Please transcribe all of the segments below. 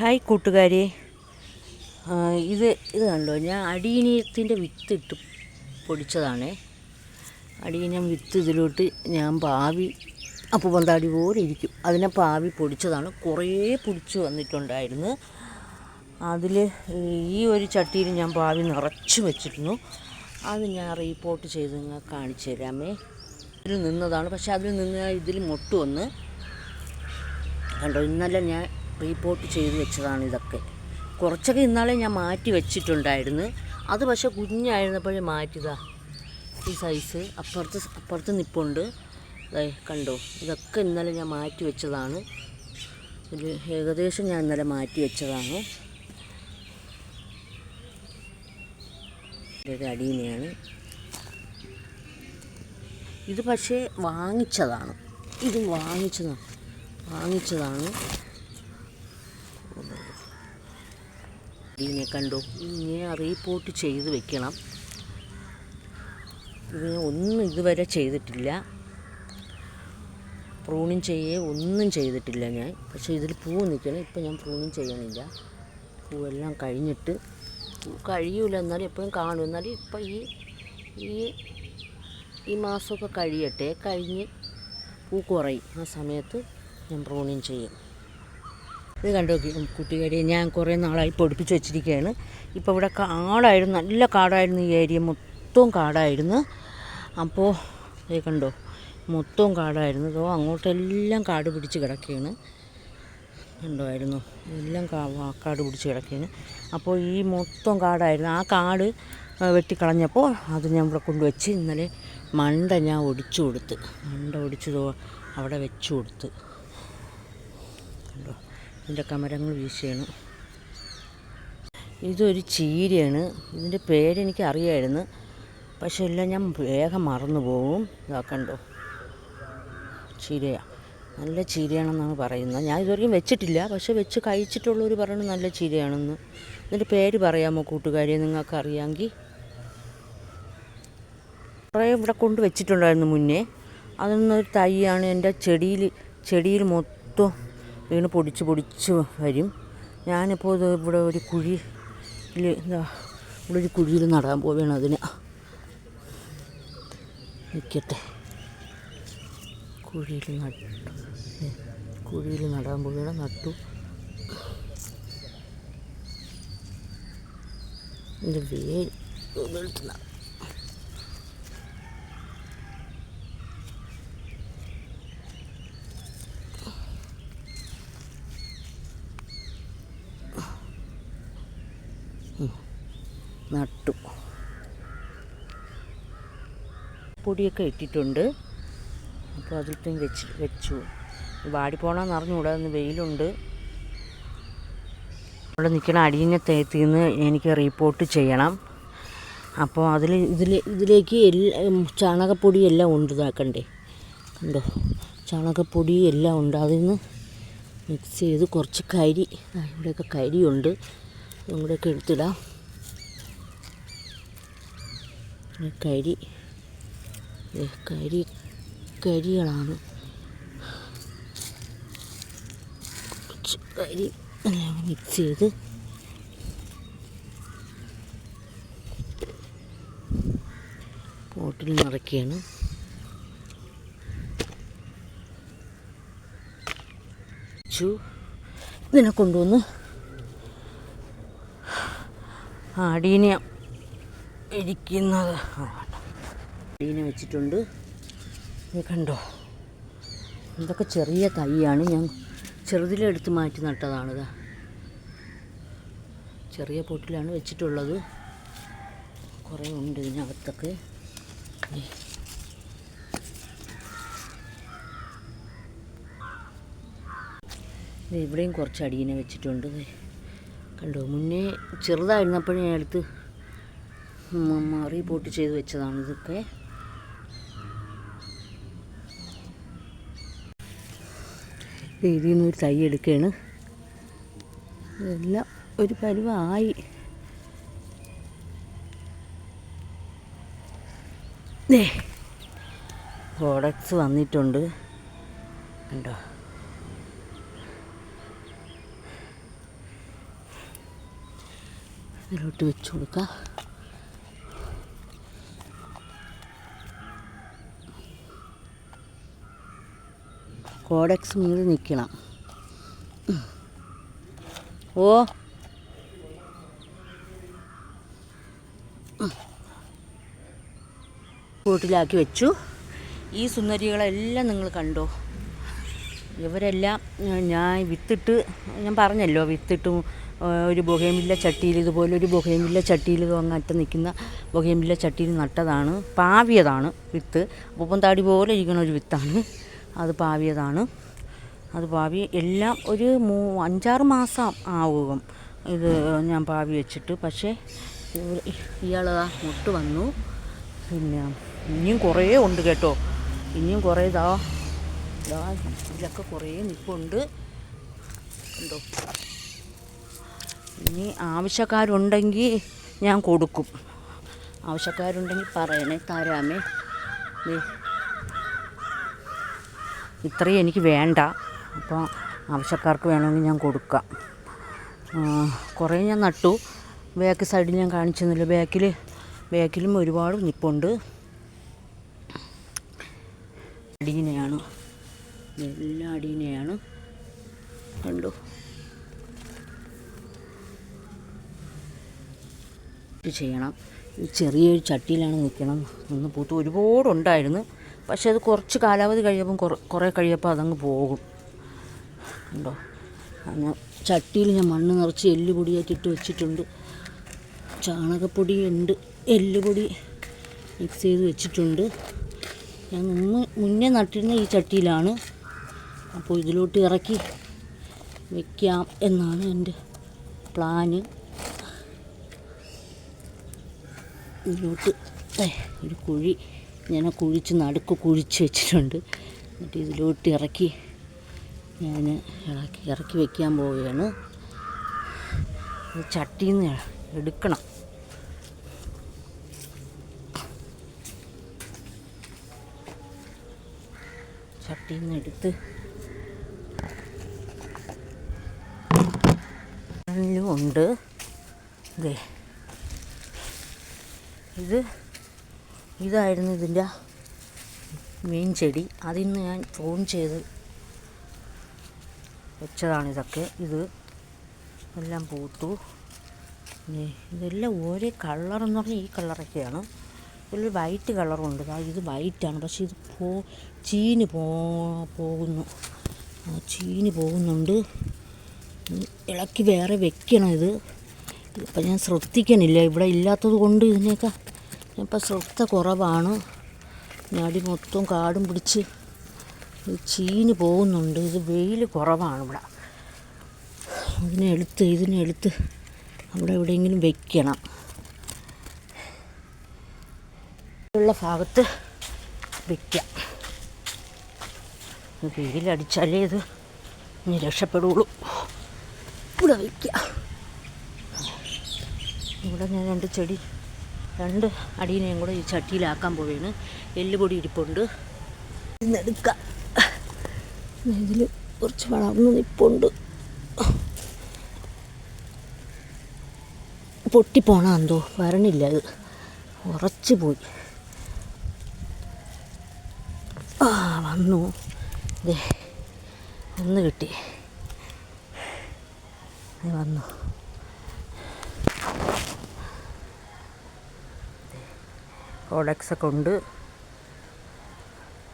Hi കൂട്ടുകാരെ. ഇത് ഇത് കണ്ടോ? ഞാൻ അടിയനീയത്തിന്റെ വിത്ത് ഇട്ട് പൊടിച്ചതാണ്. അടിയനം വിത്ത് ഇതിലോട്ട് ഞാൻ പാവി അപ്പോൾ പന്താടി പോലെ ഇരിക്കും. അതിനെ പാവി പൊടിച്ചതാണ്. കുറേ പൊടിച്ച് വന്നിട്ടുണ്ടായിരുന്നു. അതിൽ ഈ ഒരു ചട്ടിയിൽ ഞാൻ പാവി നിറച്ച് വെച്ചിരുന്നു. അത് ഞാൻ റീപ്പോർട്ട് ചെയ്ത് നിങ്ങൾ കാണിച്ചു തരാമേ. ഇതിൽ നിന്നതാണ്. പക്ഷെ അതിൽ നിന്ന് ഇതിൽ മൊട്ട് വന്ന് കണ്ടോ? ഇന്നലെ ഞാൻ റീപ്പോർട്ട് ചെയ്ത് വെച്ചതാണ് ഇതൊക്കെ. കുറച്ചൊക്കെ ഇന്നാളെ ഞാൻ മാറ്റി വെച്ചിട്ടുണ്ടായിരുന്നു. അത് പക്ഷെ കുഞ്ഞായിരുന്നപ്പോഴേ മാറ്റിയതാ ഈ സൈസ് അപ്പുറത്ത് അപ്പുറത്ത് നിപ്പുണ്ട്. കണ്ടോ? ഇതൊക്കെ ഇന്നലെ ഞാൻ മാറ്റി വെച്ചതാണ്. ഇത് ഏകദേശം ഞാൻ ഇന്നലെ മാറ്റി വെച്ചതാണ്. ഒരു അടീനയാണ്. ഇത് പക്ഷേ വാങ്ങിച്ചതാണ്. ഇത് വാങ്ങിച്ചതാണ് വാങ്ങിച്ചതാണ്. ഇതിനെ കണ്ടു? ഇങ്ങനെ റീപ്പോർട്ട് ചെയ്ത് വെക്കണം. ഇതിനെ ഒന്നും ഇതുവരെ ചെയ്തിട്ടില്ല. പ്രൂണിങ് ചെയ്യേ ഒന്നും ചെയ്തിട്ടില്ല ഞാൻ. പക്ഷേ ഇതിൽ പൂ നിൽക്കണം. ഇപ്പം ഞാൻ പ്രൂണിങ് ചെയ്യണില്ല പൂവെല്ലാം കഴിഞ്ഞിട്ട് പൂ കഴിയൂല എന്നാലും എപ്പോഴും കാണും. എന്നാലും ഇപ്പം ഈ ഈ ഈ മാസമൊക്കെ കഴിയട്ടെ. കഴിഞ്ഞ് പൂ കുറയും. ആ സമയത്ത് ഞാൻ പ്രൂണിങ് ചെയ്യും. ഇത് കണ്ടു കുട്ടികാരി ഞാൻ കുറേ നാളായി പൊടിപ്പിച്ച് വെച്ചിരിക്കുകയാണ്. ഇപ്പോൾ ഇവിടെ കാടായിരുന്നു നല്ല കാടായിരുന്നു ഈ ഏരിയ. മൊത്തവും കാടായിരുന്നു. അപ്പോൾ ഇത് കണ്ടോ മൊത്തവും കാടായിരുന്നു. ഇതോ അങ്ങോട്ടെല്ലാം കാട് പിടിച്ച് കിടക്കുകയാണ്. കണ്ടുമായിരുന്നു എല്ലാം കാട് പിടിച്ച് കിടക്കുകയാണ്. അപ്പോൾ ഈ മൊത്തം കാടായിരുന്നു. ആ കാട് വെട്ടിക്കളഞ്ഞപ്പോൾ അത് ഞാൻ ഇവിടെ കൊണ്ടുവച്ച് ഇന്നലെ മണ്ട ഞാൻ ഒടിച്ചു കൊടുത്ത് മണ്ട ഒടിച്ചതോ അവിടെ വെച്ചു കൊടുത്ത്. കണ്ടോ? ഇതിന്റെ കമരങ്ങൾ വീശുകയാണ് ഇതൊരു ചീരയാണ്. ഇതിന്റെ പേരെനിക്ക് അറിയായിരുന്നു. പക്ഷെ എല്ലാം ഞാൻ വേഗം മറന്നു പോവും. ഇതാ കണ്ടോ? ചീരയാണ് നല്ല ചീരയാണെന്നാണ് പറയുന്നത്. ഞാൻ ഇതുവരെയും വെച്ചിട്ടില്ല. പക്ഷെ വെച്ച് കഴിച്ചിട്ടുള്ളവർ പറയുന്നത് നല്ല ചീരയാണെന്ന്. ഇതിന്റെ പേര് പറയാമോ കൂട്ടുകാരിയെ നിങ്ങൾക്ക് അറിയാമെങ്കിൽ കുറേ ഇവിടെ കൊണ്ട് വെച്ചിട്ടുണ്ടായിരുന്നു മുന്നേ. അതൊന്നൊരു തൈയാണ്. എന്റെ ചെടിയിൽ ചെടിയിൽ മൊത്തം വീണ് പൊടിച്ച് പൊടിച്ച് വരും. ഞാനിപ്പോൾ ഇത് ഇവിടെ ഒരു കുഴിയിൽ എന്താ ഇവിടെ ഒരു കുഴിയിൽ നടാൻ പോവുകയാണ് അതിന്. നിൽക്കട്ടെ കുഴിയിൽ നട്ടു കുഴിയിൽ നടാൻ പോവുകയാണ് നട്ടു. ഇത് വേര് വെളുത്ത് നട്ടു പൊടിയൊക്കെ ഇട്ടിട്ടുണ്ട്. അപ്പോൾ അതിൽത്തും വെച്ച് വെച്ചു. വാടിപ്പോണമെന്ന് അറിഞ്ഞുകൂടാ ഇന്ന് വെയിലുണ്ട്. അവിടെ നിൽക്കണ അടിയിനെ തേത്തിൽ നിന്ന് എനിക്ക് റിപ്പോർട്ട് ചെയ്യണം. അപ്പോൾ അതിൽ ഇതിൽ ഇതിലേക്ക് എല്ലാ ചാണകപ്പൊടി എല്ലാം ഉണ്ട് ഇതാക്കണ്ടേ. കണ്ടോ? ചാണകപ്പൊടി എല്ലാം ഉണ്ട്. അതിൽ നിന്ന് മിക്സ് ചെയ്ത് കുറച്ച് കരി ഇവിടെയൊക്കെ കരിയുണ്ട്. ഇവിടെയൊക്കെ എടുത്തിടാം. കരി കരി കരികളാണ്. കുറച്ച് കരി മിക്സ് ചെയ്ത്. പോട്ടിൽ നിറയ്ക്കുകയാണ്. ഇതിനെ കൊണ്ടുവന്ന് ആടീനെ ഇരിക്കുന്നത് അടീനെ വെച്ചിട്ടുണ്ട്. ഇത് കണ്ടോ? ഇതൊക്കെ ചെറിയ തൈയാണ്. ഞാൻ ചെറുതിലെടുത്ത് മാറ്റി നട്ടതാണിത് ചെറിയ പൊട്ടിലാണ് വെച്ചിട്ടുള്ളത്. കുറേ ഉണ്ട് ഇതിനകത്തൊക്കെ. ഇവിടെയും കുറച്ച് അടിയിനെ വെച്ചിട്ടുണ്ട്. കണ്ടോ? മുന്നേ ചെറുതായിരുന്നപ്പോഴേ ഞാൻ എടുത്ത് റീപോർട്ട് ചെയ്ത് വെച്ചതാണ് ഇതൊക്കെ. ഇതിൽ നിന്ന് ഒരു തൈ എടുക്കുകയാണ്. ഇതെല്ലാം ഒരു പരുവായി. പ്രോഡക്ട്സ് വന്നിട്ടുണ്ട്. ഉണ്ടോ ോട്ട് വെച്ച് കൊടുക്കാം. കോഡക്സ് മീത് നിൽക്കണം ഓ. കൂട്ടിലാക്കി വെച്ചു. ഈ സുന്ദരികളെല്ലാം നിങ്ങൾ കണ്ടോ? ഇവരെല്ലാം ഞാൻ- വിത്തിട്ട് ഞാൻ പറഞ്ഞല്ലോ വിത്തിട്ട് ഒരു ബൊഹേമില്ല ചട്ടിയിൽ ഇതുപോലെ ഒരു ബൊഹേമില്ല ചട്ടിയിൽ അങ്ങറ്റം നിൽക്കുന്ന ബൊഹേമില്ല ചട്ടിയിൽ നട്ടതാണ് പാവിയതാണ് വിത്ത്. അപ്പം താടി പോലെ ഇരിക്കുന്ന ഒരു വിത്താണ്. അത് പാവിയതാണ്. അത് പാവി എല്ലാം ഒരു മൂ അഞ്ചാറ് മാസം ആവും ഇത് ഞാൻ പാവി വെച്ചിട്ട്. പക്ഷേ ഇയാൾ മുട്ട് വന്നു. പിന്നെ ഇനിയും കുറേ ഉണ്ട് കേട്ടോ. ഇനിയും കുറേ ഇതാ ഇതാ ഇതിലൊക്കെ കുറേ നിൽപ്പുണ്ട് ഉണ്ടോ ഇനി ആവശ്യക്കാരുണ്ടെങ്കിൽ ഞാൻ കൊടുക്കും. ആവശ്യക്കാരുണ്ടെങ്കിൽ പറയണേ തരാമേ. ഇത്രയും എനിക്ക് വേണ്ട. അപ്പോൾ ആവശ്യക്കാർക്ക് വേണമെങ്കിൽ ഞാൻ കൊടുക്കാം. കുറേ ഞാൻ നട്ടു. ബാക്ക് സൈഡിൽ ഞാൻ കാണിച്ചെന്നില്ല ബാക്കിൽ ബാക്കിലും ഒരുപാട് നിപ്പുണ്ട്. അടീനയാണ് എല്ലാം അടീനയാണ് കണ്ടു? ചെയ്യണം. ഈ ചെറിയൊരു ചട്ടിയിലാണ് നിൽക്കണം. ഒന്ന് പൂത്ത് ഒരുപാടുണ്ടായിരുന്നു. പക്ഷേ അത് കുറച്ച് കാലാവധി കഴിയുമ്പം കുറ- കഴിയപ്പോൾ അതങ്ങ് പോകും. ഉണ്ടോ? ഞാൻ ചട്ടിയിൽ ഞാൻ മണ്ണ് നിറച്ച് എല്ല് പൊടിയാക്കിയിട്ട് വെച്ചിട്ടുണ്ട്. ചാണകപ്പൊടി ഉണ്ട്. എല്ലുപൊടി മിക്സ് ചെയ്ത് വെച്ചിട്ടുണ്ട്. ഞാൻ മുമ്പ് മുന്നേ നട്ടിരുന്ന ഈ ചട്ടിയിലാണ്. അപ്പോൾ ഇതിലോട്ട് ഇറക്കി വെക്കാം എന്നാണ് എന്റെ പ്ലാന്. ഇതിലോട്ട് ഒരു കുഴി ഞാൻ കുഴിച്ച് നടുക്ക് കുഴിച്ച് വെച്ചിട്ടുണ്ട്. എന്നിട്ട് ഇതിലോട്ട് ഇറക്കി ഞാൻ ഇറക്കി ഇറക്കി വെക്കാൻ പോവുകയാണ്. ചട്ടിയിൽ നിന്ന് എടുക്കണം. ചട്ടിയിൽ നിന്ന് എടുത്ത് ഉണ്ട്. ഇത് ഇതായിരുന്നു ഇതിന്റെ മെയിൻ ചെടി. അതിൽ നിന്ന് ഞാൻ ഫോൺ ചെയ്ത് വെച്ചതാണ് ഇതൊക്കെ. ഇത് എല്ലാം പൂത്തു. ഇതെല്ലാം ഓരോ കളർ എന്ന് പറഞ്ഞാൽ ഈ കളറൊക്കെയാണ് ഇതിൽ വൈറ്റ് കളറുണ്ട് ഇത് വൈറ്റാണ് പക്ഷേ ഇത് പോ ചീന് പോ പോകുന്നു. ചീന് പോകുന്നുണ്ട്. ഇളക്കി വേറെ വെക്കണം ഇത്. ഇപ്പം ഞാൻ ശ്രദ്ധിക്കണില്ല. ഇവിടെ ഇല്ലാത്തത് കൊണ്ട് ഇതിനെയൊക്കെ ഇപ്പം ശ്രദ്ധ കുറവാണ്. ഞാടി മൊത്തം കാടും പിടിച്ച് ചീഞ്ഞ് പോകുന്നുണ്ട്. ഇത് വെയിൽ കുറവാണ് ഇവിടെ. ഇതിനെടുത്ത് എടുത്ത് ഇതിനെ എടുത്ത് അവിടെ എവിടെയെങ്കിലും വെക്കണം. ഉള്ള ഭാഗത്ത് വെക്കാം. വെയിലടിച്ചാലേ ഇത് ഇനി രക്ഷപ്പെടുള്ളൂ. ഇവിടെ വയ്ക്കാം ഇവിടെ ഞാൻ രണ്ട് ചെടി രണ്ട് അടീനെയും കൂടെ ഈ ചട്ടിയിലാക്കാൻ പോവുകയാണ് എല്ലുപൊടി ഇരിപ്പുണ്ട്. ഇന്നെടുക്കാം ഇതിൽ കുറച്ച് വളർന്ന് നിപ്പുണ്ട്. പൊട്ടിപ്പോണാ എന്തോ. വരണില്ല അത്. ഉറച്ചു പോയി. ആ വന്നു. ദേ ഒന്ന് കിട്ടി. വന്നു. പ്രോഡക്ട്സ് ഒക്കെ ഉണ്ട്.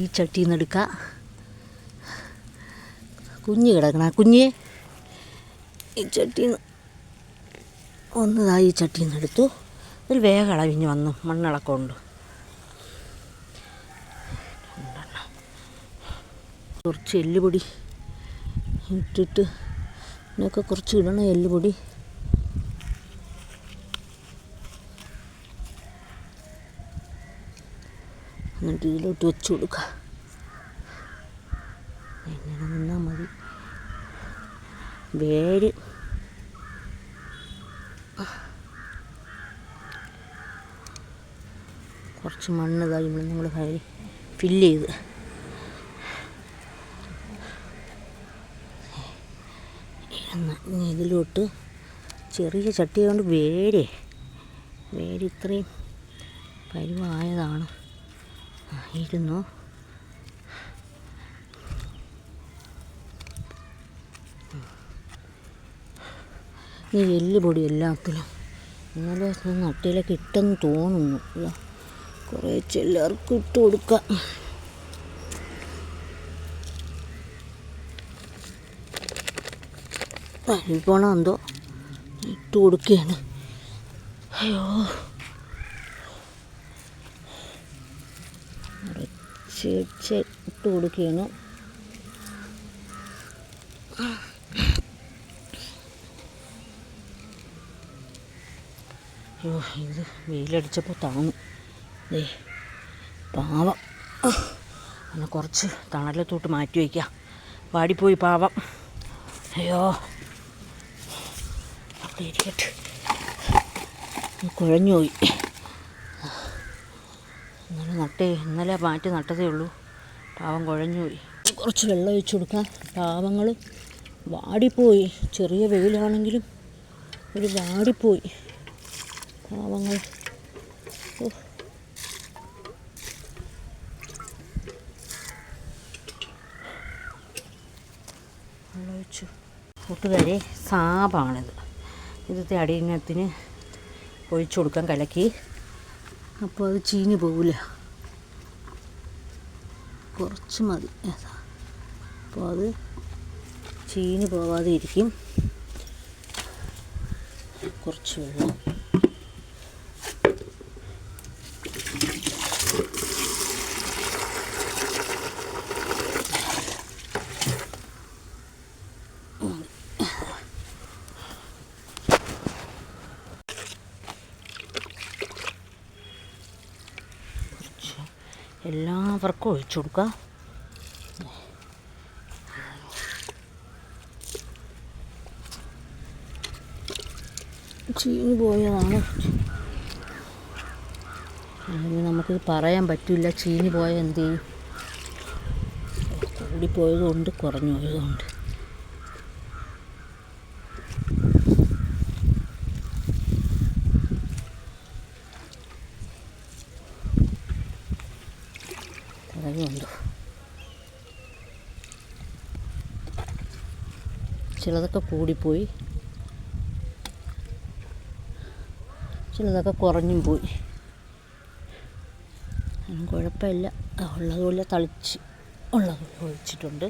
ഈ ചട്ടിയിൽ നിന്ന് എടുക്കാം. കുഞ്ഞ് കിടക്കണ കുഞ്ഞ്. ഈ ചട്ടിയിൽ നിന്ന് ഒന്നതായി ഈ ചട്ടിയിൽ നിന്ന് എടുത്തു. ഇതിൽ വേഗം അളവിഞ്ഞ് വന്നു. മണ്ണിളക്കം ഉണ്ട്. കുറച്ച് എല്ലുപൊടി ഇട്ടിട്ട് ഇതിനൊക്കെ കുറച്ച് ഇടണം എല്ലുപൊടി. എന്നിട്ട് ഇതിലോട്ട് വെച്ച് കൊടുക്കുക ഇങ്ങനെ നിന്നാൽ മതി. വേര്. കുറച്ച് മണ്ണ് കഴിയുമ്പോൾ നമ്മൾ കയറി ഫില്ല് ചെയ്ത്. ഇതിലോട്ട് ചെറിയ ചട്ടി കൊണ്ട് വേര്. വേര് ഇത്രയും പരുവായതാണ്. ഇരുന്നു ഈ എല്ലുപൊടി എല്ലാത്തിലും. ഇന്നലെ നട്ടിയിലേക്ക് ഇട്ടെന്ന് തോന്നുന്നു. കുറേ എല്ലാവർക്കും ഇട്ട് കൊടുക്കാം. പോണോ എന്തോ? ഇട്ട് കൊടുക്കുകയാണ്. അയ്യോ. ചേച്ചി ഇട്ട് കൊടുക്കുകയാണ്. അയ്യോ ഇത് വെയിലടിച്ചപ്പോൾ താണു. ദേ പാവം. എന്നാൽ കുറച്ച് തണലത്തോട്ട് മാറ്റി വയ്ക്കാം. വാടിപ്പോയി പാവം. അയ്യോ. അവിടെ ഇരിക്കട്ടെ. കുഴഞ്ഞു പോയി. ഇന്നലെ നട്ടേ. ഇന്നലെ മാറ്റി നട്ടതേ ഉള്ളൂ. പാവം കുഴഞ്ഞുപോയി കുറച്ച് വെള്ളം ഒഴിച്ചു കൊടുക്കാം. പാവങ്ങൾ വാടിപ്പോയി. ചെറിയ വെയിലാണെങ്കിലും ഒരു വാടിപ്പോയി. പാവങ്ങൾ. ഒഴിച്ചു. കൂട്ടുകാരെ സാപാണിത് ഇത് അടിയിനത്തിന് ഒഴിച്ചു കൊടുക്കാൻ കലക്കി. അപ്പോൾ അത് ചീഞ്ഞ് പോവില്ല. കുറച്ച് മതി. അപ്പോൾ അത് ചീഞ്ഞ് പോവാതെ ഇരിക്കും. കുറച്ച് വെള്ളം. എല്ലാവർക്കും ഒഴിച്ചു കൊടുക്കുക ചീഞ്ഞു പോയതാണ്. അല്ലെങ്കിൽ നമുക്കിത് പറയാൻ പറ്റില്ല ചീഞ്ഞു പോയ എന്ത് ചെയ്യും? കൂടിപ്പോയതുകൊണ്ട് കുറഞ്ഞു പോയതുകൊണ്ട്. കുറവുണ്ട് ചിലതൊക്കെ കൂടിപ്പോയി. ചിലതൊക്കെ കുറഞ്ഞും പോയി. കുഴപ്പമില്ല. ഉള്ളതുപോലെ തളിച്ച് ഉള്ളതുപോലെ ഒഴിച്ചിട്ടുണ്ട്.